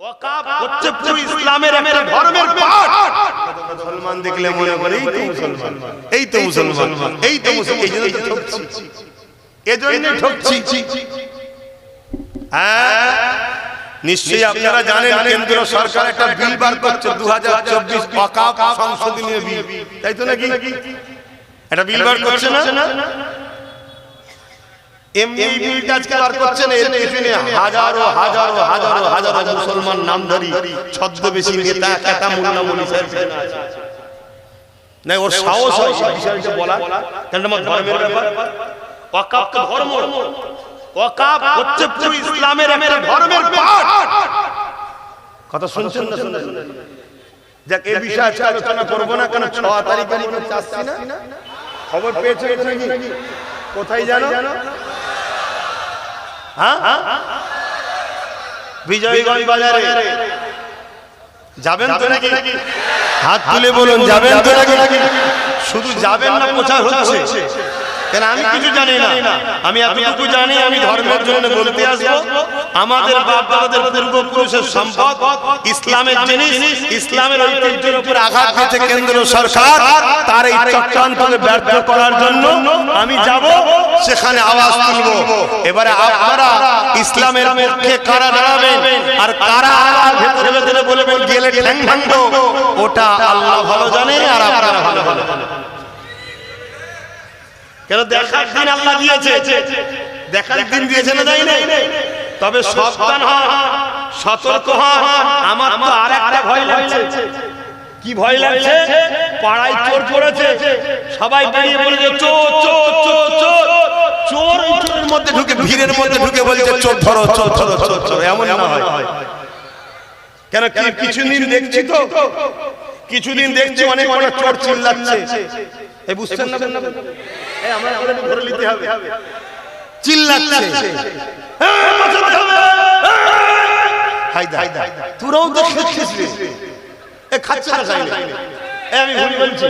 ওয়াকাব হচ্ছে পুরো ইসলামের একটা ধর্মের পার্ট মুসলমান দেখলে মনে করে এই তো মুসলমান। এই তো মুসলমান। এই তো মুসলমান। এই জন্য ঠকছি। এজন্য ঠকছি। হ্যাঁ? নিশ্চয়ই আপনারা জানেন কেন্দ্র সরকার একটা বিল বার করছে দু হাজার চব্বিশ ওয়াকাব সংশোধনীয় বিল। তাই তো নাকি? একটা বিল বার করছে না? এমনি এই বিলটা আজকে বার করছে এর পেছনে হাজারো হাজারো হাজারো হাজারো মুসলমান নামধারী ছদ্মবেশী নেতা কেতা মোল্লা মলি সাহেব না ওর সাহস হয় বিষয়টা বলা কারণ আমার ধর্মের ব্যাপার? ওয়াকাব তো ধর্ম। ওয়াকাব হচ্ছে পুরো ইসলামের একটা ধর্মের পার্ট কথা শুনছেন না শুনছেন যাক এই বিষয়ে আজকে আলোচনা করব না কেন ছ তারিখে আমি চাচ্ছি না? খবর পেয়েছে নাকি? কোথায় জানো? হ্যাঁ? বিজয়গঞ্জ বাজারে। যাবেন তো নাকি? হাত তুলে বলুন যাবেন তো নাকি? শুধু যাবেন না প্রচার হচ্ছে। কেন আমি কিছু জানি না। আমি এতটুকু জানি আমি ধর্মের জন্য বলতে আসব। আমাদের বাপ দাদাদের পূর্বপুরুষের সম্পদ ইসলামের জিনিস ইসলামের ঐতিহ্যের উপর আঘাত দিয়েছে কেন্দ্র সরকার তার এই চক্রান্তকে ব্যর্থ করার জন্য আমি যাব। সেখানে আওয়াজ তুলব। এবারে আপনারা ইসলামের পক্ষে কারা দাঁড়াবেন? আর কারা ভেতরে ভেতরে বলবেন গেলে ঠ্যাং ভাঙবো? ওটা আল্লাহ ভালো জানে আর আপনারা ভালো ভালো কেন দেখার দিন আল্লাহ দিয়েছে। দেখার দিন দিয়েছে না তাই নাই তবে সাবধান হ সতর্ক হ আমার তো আর একটা ভয় লাগছে। কি ভয় লাগছে? পাড়ায় চোর পড়েছে। সবাই বেরিয়ে বলেছে চোর চোর ভিড়ের মধ্যে ঢুকে বলছে চোর ধরো চোর ধরো চোর চোর এমন না হয়। কেন কি কিছুদিন দেখছি তো? কিছুদিন দেখছি অনেক অনেক চোর চিল্লাচ্ছে। এই বুঝছেন না এই আমরা আমরা ধরে নিতে হবে। চিল্লাচ্ছে। এই, বাঁচাতে হবে! হায়দা, তোরাও তো খেয়েছিস রে। এ খাচ্ছে না না। এ আমি ভুল বলছি।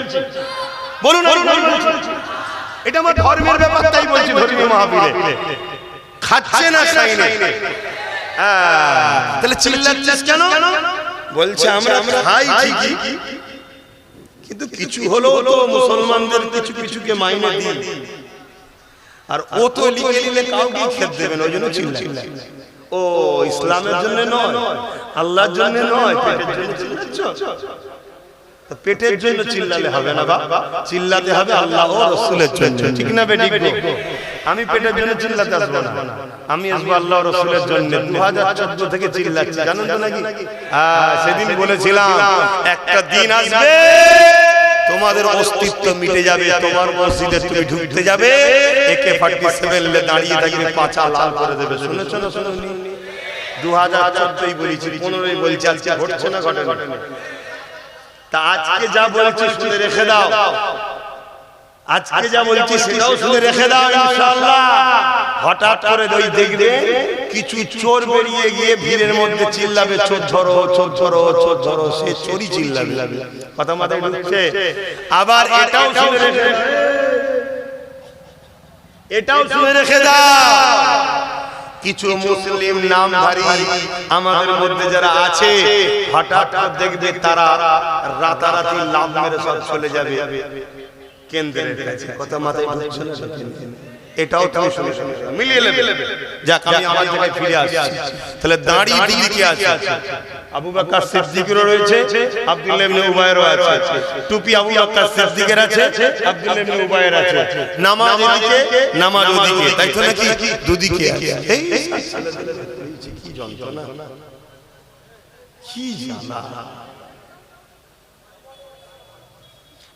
বলুন বলুন। এটা আমার ধর্মের ব্যাপার তাই বলছি ধর্মীয় মাহফিলে খাচ্ছে না খাই না হ্যাঁ, তাহলে চিল্লাচ্ছিস কেন? বলছে আমরা খাই ঠিকই। কিন্তু কিছু হলো তো মুসলমানদের কিছু কিছুকে মাইনে দিই। আর ও তো লিখে নিলে কাউকে খেত দেবেন ওই জন্য চিল্লাই ও ইসলামের জন্য নয়। আল্লাহর জন্য নয় পেটের জন্য চিল্লাচ্ছ? পেটের জন্য চিল্লালে হবে না বা চিল্লাতে হবে আল্লাহ ও রসুলের জন্য। ঠিক না বেটি আমি পেটের জন্য চিল্লাতে আসব না। আমি আসব আল্লাহ রসুলের জন্য। দু হাজার চোদ্দ থেকে চিল্লাচ্ছি। জানেন তো নাকি? সেদিন বলেছিলাম, একটা দিন আসবে, তোমাদের অস্তিত্ব মিটে যাবে, তোমার মসজিদে তুমি ঢুকতে যাবে, একে ফার্টি সেভেন দাঁড়িয়ে থাকবে, পাঁচা লাল করে দেবে। শুনেছো না শুনুনি? দু হাজার চোদ্দই বলেছি, পনেরোই বলছি, আজকে ঘটছে না ঘটে তা আজকে যা বলছি রেখে দাও। আজকে যা বলছি সেটাও শুনে রেখে দাও ইনশাআল্লাহ। হঠাৎ করে ওই দেখবে কিছু চোর বেরিয়ে গিয়ে ভিড়ের মধ্যে চিল্লাবে চোর ধরো চোর ধরো চোর ধরো সে চোরই চিল্লাবে। কথা মাথায় ঢুকছে আবার এটাও শুনে রেখে এটাও শুনে রেখে দাও। কিছু মুসলিম নামধারী আমাদের মধ্যে যারা আছে হঠাৎ দেখবে তারা রাতারাতি লাভ মেরে সব চলে যাবে। কেন্দ্রের কাছে কথা মাথায় ঢুকছে না এটাও তুমি শুনে শুনে মিলিয়ে নেবে। যাক আমি আমার জায়গায় ফিরে আসছি। তাহলে দাঁড়িয়ে দিকে আছে। আবু বকর সিদ্দিকেরও রয়েছে আব্দুল্লাহ ইবনে উবায়েরও আছে। টুপি আবু বকর সিদ্দিকের আছে আব্দুল্লাহ ইবনে উবায়ের আছে। নামাজ এদিকে নামাজ ওদিকে তাই তো নাকি? দুদিকে আছে। এই কি যন্ত্রণা। কি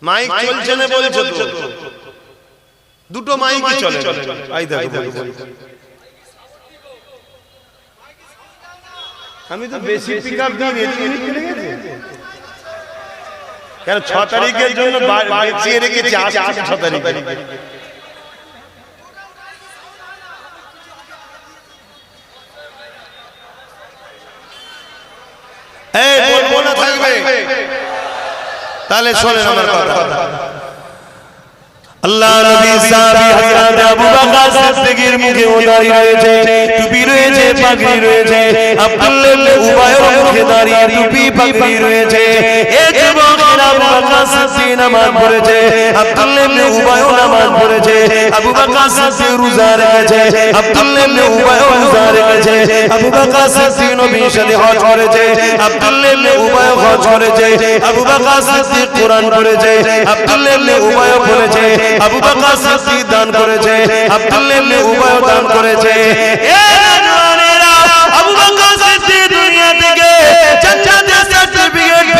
মাইক চলছে না বলছো তো? দুটো মাইকই চলে। আই দেখো আমি তো বেশি পিক চলে গেছে। কেন 6 তারিখের জন্য বাঁচিয়ে রেখেছি আসছে ছ তারিখে এই বলব না থাকবে তাহলে শোনেন আমার কথা। আল্লাহ নবী সাহাবী হযরত আবু বকর সিদ্দিকের মুখে দাঁড়িয়ে রয়েছে টুপি রয়েছে পাগড়ি রয়েছে আব্দুল্লাহ ইবনে উবাইর মুখে দাঁড়িয়ে টুপি পাগড়ি রয়েছে। এ যুবকেরা আবু বকর সিদ্দিক নামাজ পড়েছে আব্দুল্লাহ ইবনে উবাইর নামাজ পড়েছে, আবু বকর সিদ্দিক রোজা রেখেছে আব্দুল্লাহ ইবনে উবাইর রোজা রেখেছে, আবু বকর সিদ্দিক নবীর সাথে হজ করেছে আব্দুল্লাহ ইবনে উবাইর হজ করেছে, আবু বকর সিদ্দিক কোরআন পড়েছে আব্দুল্লাহ ইবনে উবাইর পড়েছে, আবু বকর সিদ্দিক দান করেছে আব্দুল্লাহ ইবনে উবাইর দান করেছে। এ জওয়ানেরা আবু বকর সিদ্দিক দুনিয়া থেকে সার্টিফিকেট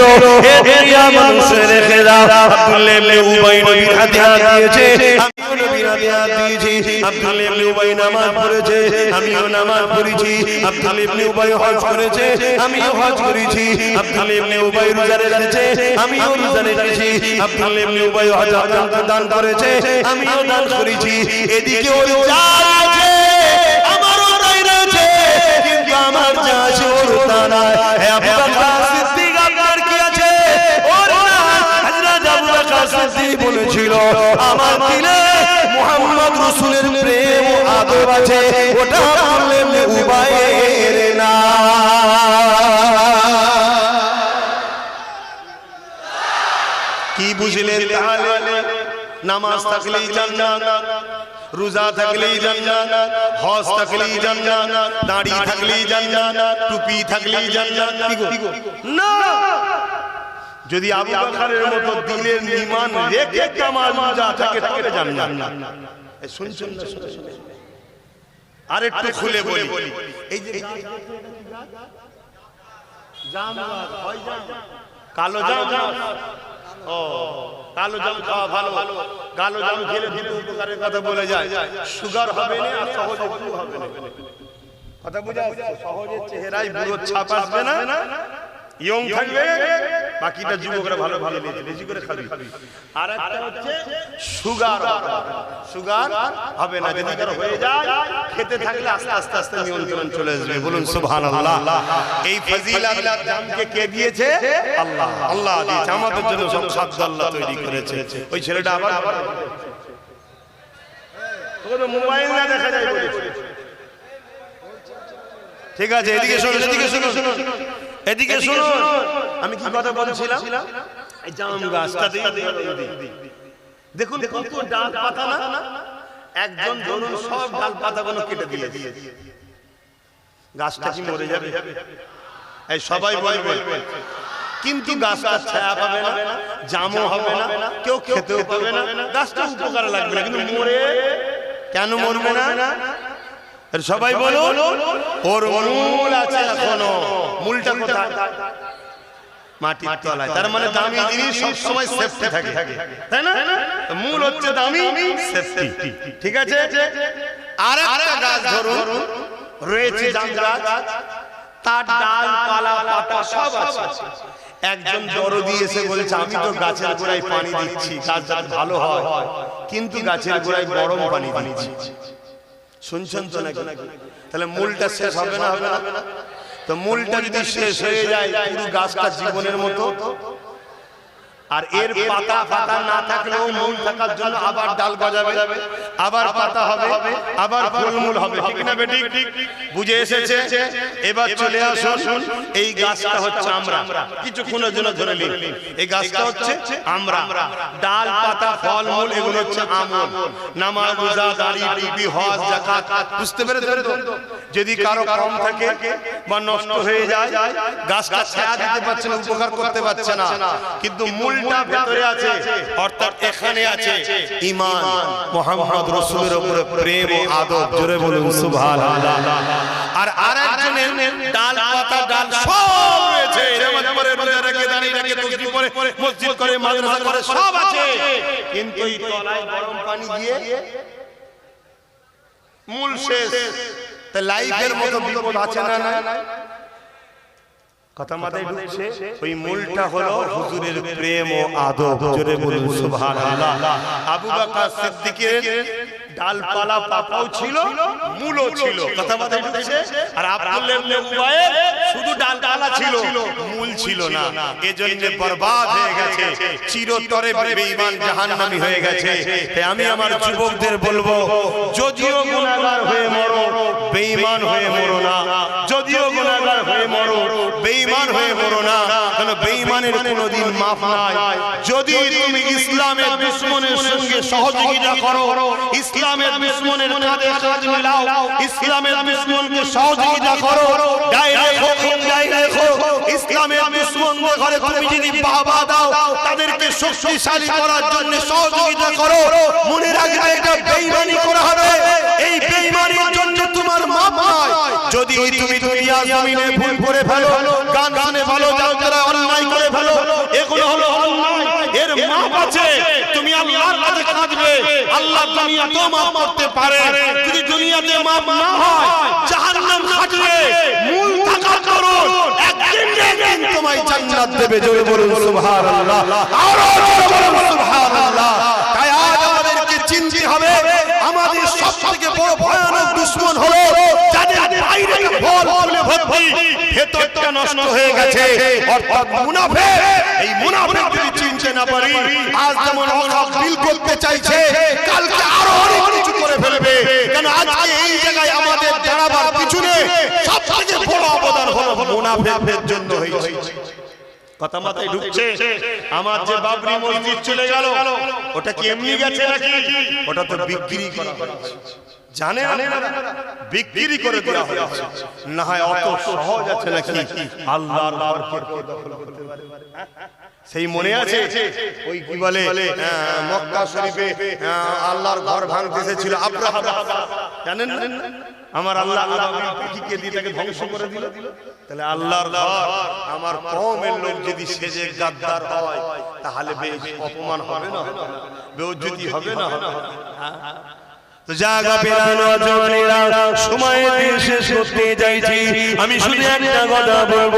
বলেছিল হে দুনিয়া মানুষের রেখে দাও। আব্দুল্লাহ ইবনে উবাই নবীর হাতে হাত দিয়েছে। আমিও নবীর হাতে হাত দিয়েছি। আব্দুল্লাহ ইবনে উবাই নামাজ পড়েছে। আমিও নামাজ পড়েছি। আব্দুল্লাহ ইবনে উবাই হজ করেছে। আমিও হজ করেছি। আব্দুল্লাহ ইবনে উবাই রোজা রেখেছে। আমিও রোজা রেখেছি। আব্দুল্লাহ ইবনে উবাই হজ দান করেছে। আমিও দান করেছি। এদিকে ওর যা আছে, আমারও তাই রয়েছে। কিন্তু আমার যা আছে ওর তা নাই হে বকর বলেছিল। আমার দিলে মুহাম্মদ রাসূলের প্রেম ও আদব আছে ওটা বললেন উবাইয়ের না। কি বুঝলেন তাহলে? নামাজ থাকলেই জান্নাত রোজা থাকলেই জান্নাত হজ থাকলেই জান্নাত দাড়ি থাকলেই জান্নাত টুপি থাকলেই জান্নাত? না। যদি আবু বকরের মতো দিলের ঈমান রেখে কামাল রোজা থাকে তবে জান্নাত। এই শুনছেন না আর একটু খুলে বলি। এই যে জাম হয় জাম। কালো জাম ও কালো জাম খাওয়া ভালো। কালো জাম খেলে দুটো উপকারের কথা বলে যায়। সুগার হবে না আর সহজে হবে না। কথা বুঝা? সহজে চেহারায় বুড়ো ছাপ আসবে না। ইয়ং থাকবে বাকিটা যুবকরা ভালো ভালো বেশি করে খাবি। আর একটা হচ্ছে সুগার সুগার হবে। না যদি কারও হয়ে যায় খেতে থাকলে আস্তে আস্তে আস্তে নিয়ন্ত্রণ চলে আসবে। বলুন সুবহানাল্লাহ। এই ফজিলাত জামকে কে দিয়েছে? আল্লাহ। আল্লাহ দিয়েছে। আমাদের জন্য সব সাধ্য আল্লাহ তৈরি করেছে। ওই ছেলেটা আবার আবার মোবাইল না দেখা যায় ঠিক আছে এদিকে শোনো এদিকে শোনো। শোনো। এদিকে শোনো আমি কি কথা বলছিলাম? এই জাম গাছটা দেখুন কত ডাল পাতা না? একজন ধরুন সব ডাল পাতাগুলো কেটে দিয়ে গাছটা কি মরে যাবে? এই সবাই বলবে। কিন্তু গাছটা ছায়া পাবে না জামও হবে না কেউ খেতেও পাবে না। গাছটা উপকারে লাগবে না কিন্তু মরে কেন মরবে না? সবাই বলো ওর মূল আছে এখনও। মূলটা কোথায়? মাটির তলায়। তার মানে দামি জিনিস সব সেফটি থাকে। তাই না? মূল হচ্ছে দামি সেফটি ঠিক আছে? আর একটা গাছ ধরুন। রয়েছে জাম গাছ। তার ডাল পালা পাতা সব আছে। একজন দরদি এসে বলছে আমি তো গাছের গোড়ায় পানি দিচ্ছি। গাছ ভালো হয়। কিন্তু গাছের গোড়ায় গরম পানি দিচ্ছি। শুনছেন তো নাকি? তাহলে মূলটা শেষ হবে না? হবে না? তো মূলটা যদি শেষ হয়ে যায় পুরো গাছটা জীবনের মতো। আর এর পাতা পাতা না থাকলেও মূল থাকার জন্য আবার ডাল গজাবে আবার পাতা হবে আবার ফলমূল হবে ঠিক না বেটি বুঝে এসেছে? এবার চলে আসুন এই গাছটা হচ্ছে আমরা। কিছুক্ষণের জন্য ধরে নিন। এই গাছটা হচ্ছে আমরা। ডাল পাতা ফলমূল এগুলো হচ্ছে আমল। নামাজ রোজা দাড়ি টুপি হজ যাকাত বুঝতে তো? যদি কারও কম থাকে বা নষ্ট হয়ে যায়, গাছটা ছায়া দিতে পারছে না, উপকার করতে পারছে না। কিন্তু মূলটা ভেতরে আছে, অর্থাৎ এখানে আছে ঈমান মোহাম্মদ রাসূলের উপরে প্রেম ও আদব, জোরে বলুন, সুবহানাল্লাহ। আর আরেকজনের ডাল পাতা ডাল সব রয়েছে। রেখে দাঁড়িয়ে রাখে তসবিহ পড়ে মসজিদ করে, মাদ্রাসা করে, সব আছে। কিন্তু এই তলায় গরম পানি দিয়ে মূল শেষ। তা লাইফের মতো বিপদ আছে না না কথা মাথায় ঢুকছে ওই মূলটা হলো হুজুরের প্রেম ও আদব। জোরে বলুন সুবহানাল্লাহ। আবু বকর সিদ্দিকের ডালপালা পাতাও ছিল মূলও ছিল। কথা মাথায় ঢুকছে? আর আব্দুল্লাহ ইবনে শুধু ডালপালা ছিল। মূল ছিল না। এজন্য বরবাদ হয়ে গেছে। চিরতরে বেঈমান জাহান্নামী হয়ে গেছে। তাই আমি আমার যুবকদের বলব যদিও গুনাহগার হয়ে মরো বেঈমান হয়ে মরো না। যদিও গুনাহগার হয়ে মরো বেঈমান হয়ে মরো না কারণ বেঈমানের কোনোদিন মাফ নাই। যদি তুমি ইসলামের দুশমনের সঙ্গে সহযোগিতা করো ইসলামের দুশমনের কাঁধে কাঁধ মিলাও ইসলামের দুশমনকে সহযোগিতা করো ডাইরেক্ট হোক ইনডাইরেক্ট হোক ইসলামের দুশমনদের ঘরে তুমি যদি বাবা দাও তাদেরকে শক্তিশালী করার জন্য সহযোগিতা করো। মনে রাখবে এটা বেঈমানি করা হবে। যদি তুমি দুনিয়া জমিনে ভুল করে ফেলো, গান শুনে ভালো যারা অন্যায় করে ফেলো, এগুলো হলো অন্যায়। এর মাপ আছে। তুমি আল্লাহর কাছে কাঁদবে আল্লাহ দুনিয়াতেও মাপ করতে পারে। যদি দুনিয়াতে মাপ না হয়, জাহান্নাম খাটবে। মূল থাকার কারণ, একদিন একদিন তোমায় জান্নাত দেবে। জোরে বলুন, সুবহানাল্লাহ। আরও জোরে বলুন, সুবহানাল্লাহ। ভর্তি ভেতরটা নষ্ট হয়ে গেছে। অর্থাৎ মুনাফিক এই মুনাফিক যদি চিনতে না পারি আজ যেমন হক বিল করতে চাইছে কালকে আরও অনেক কিছু করে ফেলবে। কেন আজকে এই জায়গায় আমাদের দাঁড়াবার পিছনে সবথেকে বড় অবদান হলো মুনাফিকদের জন্য হয়েছে। কথা মাথায় ঢুকছে আমার যে বাবরি মসজিদ চলে গেল ওটা কি এমনি গেছে নাকি? ওটা তো বিক্রি করা হয়েছে। জানে বিক্রি করে দেওয়া হয়েছে। না হয় অত সহজ আছে নাকি? আল্লাহর ঘরকে দখল করতে পারে সেই মনে আছে? ওই কি বলে? মক্কা শরীফে আহ, আল্লাহর ঘর ভাঙতে এসেছিল জানেন আমার আল্লাহ পাখিকে দিয়ে তাকে ধ্বংস করে দিল? তাহলে আল্লাহর ঘর আমার কওমের লোক যদি সেজে গাদ্দার হয় তাহলে বেশ অপমান হবে না? বেউজ্জতি হবে না? তো জাগা পেরানো জনেরা সময় দিন শেষ করতে যাইছি। আমি শুধু একটা কথা বলব।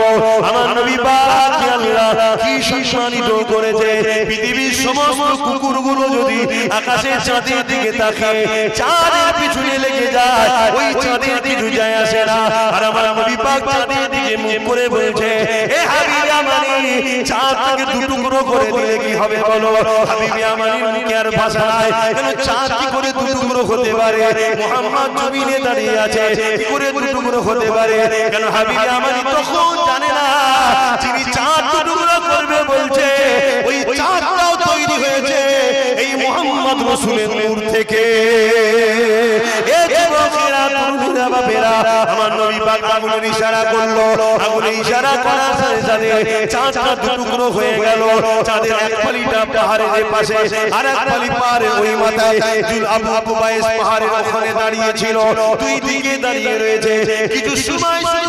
আমার নবী পাক আল্লাহ কি সম্মানিত করেছে? পৃথিবীর সমস্ত কুকুরগুলো যদি আকাশের চাঁদের দিকে তাকে চাঁদের পিছনে লেগে যায় ওই চাঁদের কিছু যায় আসে না। আর আমার নবী পাক চাঁদের দিকে মুখ করে বলছে এ হাবিবি আমানি চাঁদ থেকে দু টুকরো করে দিলে কি হবে বলো? হাবিবি আমানি মুখে আর ভাষা নাই। কেন চাঁদ কি করে দু টুকরো হতে পারে মোহাম্মদ জমিনে দাঁড়িয়ে আছে কি করে টুকরো হতে পারে কেন হাবিবি আমানি তখন জানে না যিনি চাঁদ টুকরো করবে বলছে ওই চাঁদটাও তৈরি হয়েছে এই মোহাম্মদ রসুলের নূর থেকে। এ তরুণীরা বাপেরা আমার নবী পাক আগুনের ইশারা করল। আগুনের ইশারা করার সাথে সাথে চাঁদটা দু হয়ে গেল। চাঁদের এক ফালিটা পাহাড়ের পাশে আর এক ফালি পাহাড়ে ওই মাথায় জুল আবু আবু বাইস পাহাড়ের ওখানে দাঁড়িয়ে ছিল। দুই দিকে দাঁড়িয়ে রয়েছে। কিছু সময় শুধু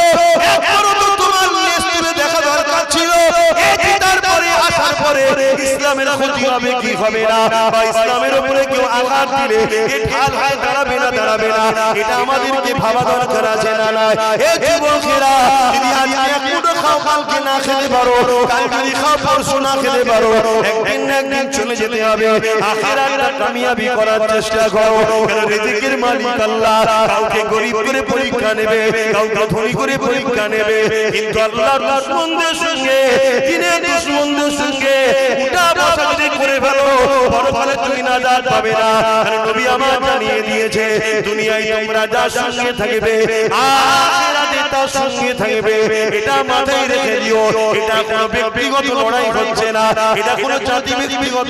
ক্ষতি হবে কি হবে না? বা ইসলামের উপরে কেউ আঘাত দিলে ঢাল হয়ে দাঁড়াবে না দাঁড়াবে না। এটা আমাদেরকে ভাবা দরকার আছে না না। এ যুবকেরা যদি আজকে খাও কালকে না খেতে পারো খাও পরশু না খেতে পারো। একদিন না একদিন চলে যেতে হবে। কামিয়াবি করার চেষ্টা করো। রিজিকের মালিক আল্লাহ। কাউকে গরিব করে পরীক্ষা নেবে, কাউকে ধনী করে পরীক্ষা নেবে। কিন্তু আল্লাহর সঙ্গে, দিনের সঙ্গে বসা যদি করে ফেলো পরকালে তুমি নাজাত পাবে না। নবী আমার জানিয়ে দিয়েছে, দুনিয়ায় তোমরা যার সঙ্গে থাকবে, আখিরাতে তার সঙ্গে থাকবে, এটা মাথায় রেখে দিও, এটা কোনো ব্যক্তিগত লড়াই হচ্ছে না, এটা কোনো জাতি ব্যক্তিগত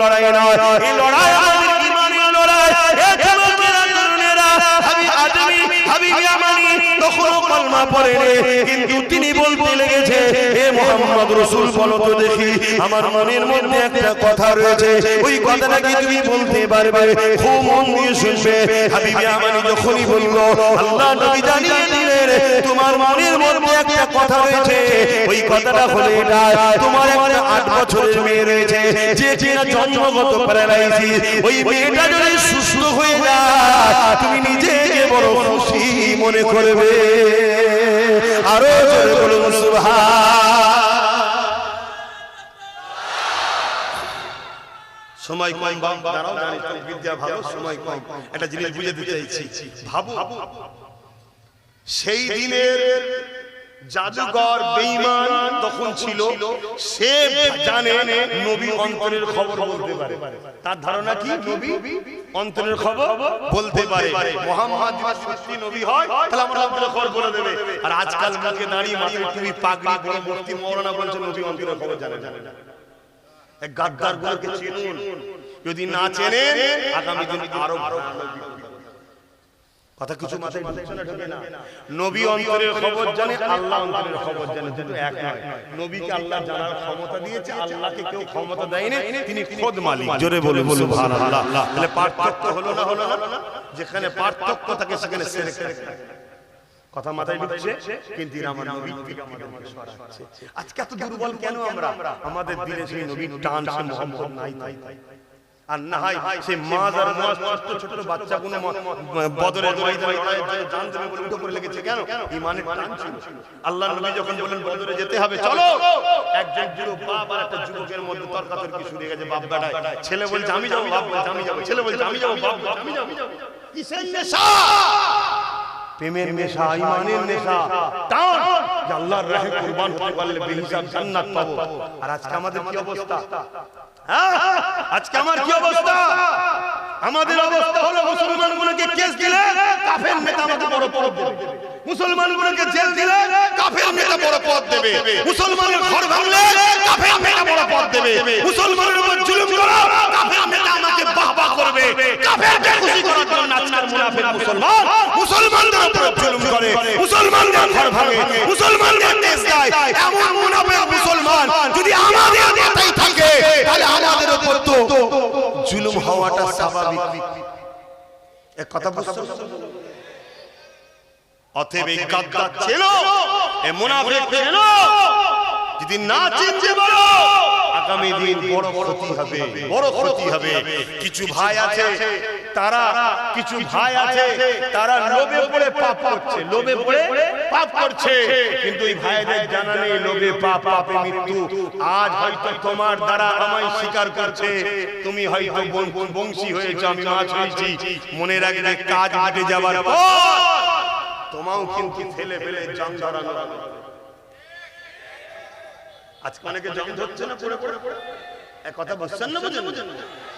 লড়াই নয় এই লড়াই আমাদের ইমানের লড়াই? এ যুবকেরা তরুণেরা হাবি আদমি আমি আমানি তখনও কলমা পড়ে রে কিন্তু তিনি বলতে লেগেছে, হে মোহাম্মদ রসুল, বলো তো দেখি, আমার মনের মধ্যে একটা কথা রয়েছে, ওই কথাটা কি তুমি বলতে পারবে? খুব মন দিয়ে শুনবে। হাবিবি আমানি যখনই বলল, আল্লাহ নবী জানিয়ে দিলেন, তোমার মনের মধ্যে একটা কথা রয়েছে, ওই কথাটা হলো এটা, তোমার একটা আট বছরের মেয়ে রয়েছে, যে কিনা জন্মগত প্যারালাইসিস ওই মেয়েটা যদি সুস্থ হয়ে যায়, তুমি নিজেকে বড় খুশি মনে করবে। আরও জোরে বলুন সময় কম বিদ্যা ভালো, সময় কম। একটা জিনিস বুঝে দিতে চাইছি। ভাবু সেই দিনের জাদুঘর বেঈমান তখন ছিল, সে জানে নবী অন্তরের খবর বলতে পারে। তার ধারণা কি? নবী? অন্তরের খবর বলতে পারে। মোহাম্মদ সত্যি নবী হয়, তাহলে আমরা অন্তরের খবর বলে দেবে। আর আজকাল মুখে দাঁড়িয়ে মাথায় টিভি পাগড়ি বড় মূর্তি মরনা বলছে, নবী অন্তরের খবর জানে জানে এক গাদ্দার গুলোকে চিনুন। যদি না চেনেন, আগামী দিন আরও ভালো বিপদ। কথা কিছু মাথায় ঢুকছে না। নবী অন্তরের খবর জানে আল্লাহ অন্তরের খবর জানে দুটো এক নয়। নবীকে আল্লাহ জানার ক্ষমতা দিয়েছে আল্লাহকে কেউ ক্ষমতা দেয়নি তিনি খোদ মালিক। জোরে বলে বলে সুবহানাল্লাহ। তাহলে পার্থক্য হলো না হলো না যেখানে পার্থক্য থাকে। সেখানে কথা মাথায় ঢুকছে কিন্তু আমার নবী আজকে এত দুর্বল কেন আমরা? আমাদের দিলে সেই নবীর টান সে মোহাম্মদ নাই তাই আর না হয় সে মাছ আর মাছ ছোট ছোট বাচ্চাগুলো ম- বদরের ময়দানে লড়াইয়ের জন্য জান দেবে বলে উঠে পড়ে লেগেছে কেন? ইমানের টান ছিল। আল্লাহ নবী যখন বলেন বদরে যেতে হবে চলো! একজন যুবক বাপ আর একটা যুবকের মধ্যে তর্কাতর্কি শুরু হয়ে গেছে বাপ বেটায়। ছেলে বলছে আমি যাব বাপ বলছে আমি যাব ছেলে বলছে আমি যাব বাপ আমি যাব। কিসের নেশা? প্রেমের নেশা ইমানের নেশা। টান! যে আল্লাহর রাহে কুরবান হতে পারলে বেহিসাব জান্নাত পাবো। আর আজকে আমাদের কি অবস্থা? আজকে আমার কি অবস্থা? আমাদের অবস্থা হলো মুসলমান গুলোকে কেস দিলে কাফের নেতা আমাকে বড় পদ দেবে। মুসলমান গুলোকে জেল দিলে কাফের নেতা বড় পদ দেবে। মুসলমানের ঘর ভাঙলে কাফের নেতা বড় পদ দেবে। মুসলমানের উপর জুলুম করো কাফের নেতা আমাকে বাহবা করবে। কাফেরকে খুশি করার জন্য আজকাল মুনাফিক মুসলমান। মুসলমানদের উপর জুলুম করে। মুসলমানদের ঘর ভাঙে। মুসলমানদের দেশ দেয়। এমন মুনাফিক মুসলমান। যদি আমাদের থাকে তাহলে আমাদের উপর তো জুলুম হওয়াটা স্বাভাবিক। এক কথা বুঝছ অতএব এই গাদ্দার ছিল এ মুনাফিক ছিল যদি না চিনতে পারো আগামী দিন বড় ক্ষতি হবে। বড় ক্ষতি হবে। কিছু ভাই আছে তারা কিছু ভাই আছে তারা লোভে পড়ে পাপ করছে লোভে পড়ে পাপ করছে। কিন্তু এই ভাইদের জানা নেই লোভে পাপ পাপে মৃত্যু। আজ হয়তো তোমার দ্বারা আমায় স্বীকার করছে। তুমি হয়তো বংশী হয়েছে আমি মাছ হয়েছি। মনে রাখবে কাজ হাটে যাবার পর তোমাও কিন্তু ফেলে ফেলে জান ধরানো হবে। আজকে অনেকে জং ধরছে না পড়ে পড়ে এক কথা বুঝছেন না। বুঝেন আহ,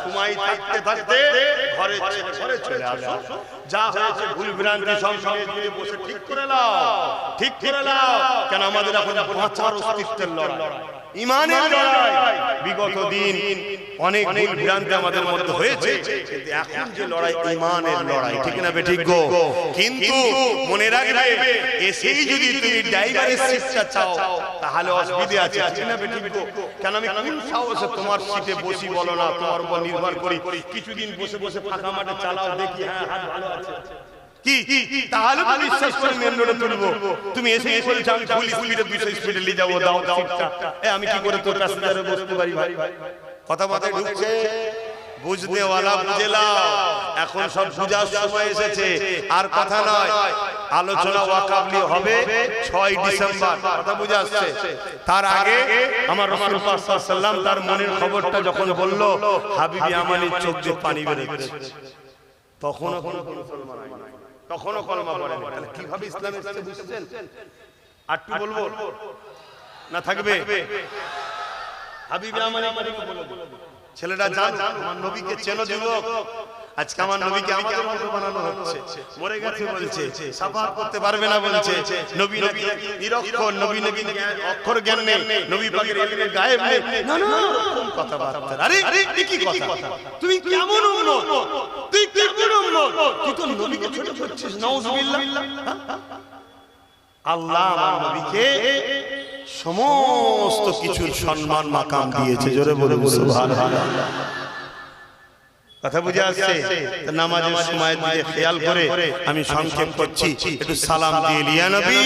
সময় থাকতে থাকতে ঘরে ছেড়ে ঘরে চলে আসো। যা হয়েছে ভুল ভ্রান্তি সব সঙ্গে দিয়ে বসে ঠিক করে নাও। ঠিক করে নাও। কেন আমাদের এখন বাঁচার অস্তিত্বের লড়াই? ইমানের লড়াই। বিগত দিন অনেক ভুল ভ্রান্তি আমাদের মধ্যে হয়েছে। কিন্তু এখন যে লড়াই ইমানের লড়াই ঠিক না বে ঠিক গো? কিন্তু মনে রাখবে এসেই যদি তুমি ড্রাইভারের সিটটা চাও তাহলে অসুবিধে আছে। ঠিক না বে ঠিক গো? কেন আমি কোন সাহসে তোমার সিটে বসি বলো না তোমার উপর নির্ভর করি কিছুদিন বসে বসে ফাঁকা মাঠে চালাও দেখি হ্যাঁ হাত ভালো আছে। কি? তাহলে তো বিশ্বাস করে মেন রোডে তুলবো। তুমি এসে এসে বলছো আমি ফুল স্পিডে দুইশো স্পিডে নিয়ে যাব দাও দাও সিটটা। এ আমি কি করে তোর প্যাসেঞ্জারে বসতে পারি ভাই? কথা মাথায় ঢুকছে বুঝতে ওয়ালা বুঝে এখন সব বুঝার সময় এসেছে। আর কথা নয় আলোচনা ওয়াকাবলি হবে ছয় ডিসেম্বর। কথা বুঝে আসছে। তার আগে আমার রসুল তার মনের খবরটা যখন বলল হাবিবি আমানির চোখ দিয়ে পানি বেরোচ্ছে। তখনও কোনো মুসলমান। তখনও কলমা পড়ে না। তাহলে কীভাবে ইসলাম এসেছে বুঝছেন? আটটু বলব? না থাকবে? হাবিবি বলব। ছেলেটা জান আমার নবীকে চেনো যুবক। আজকে আমার নবীকে আমাদের মতো বানানো হচ্ছে মরে গেছে বলছে করতে পারবে না বলছে নবী নবী নিরক্ষর নবী নবী অক্ষর জ্ঞান নেই নবী পাকের গায়েব নেই না না কথাবার্তা আরে আরে কি কথা তুই কেমন তুই কেমন তুই তো নবীকে ছোট করছিস নাউজুবিল্লাহ আল্লাহ আমার নবীকে সমস্ত কিছুর সম্মান মাকাম দিয়েছে জোরে বলে সুবহানাল্লাহ কথা বুঝে আসছে? নামাজের সময় দিকে খেয়াল করে আমি সংক্ষেপ করছি। একটু সালাম দিয়ে লিয়া নবী।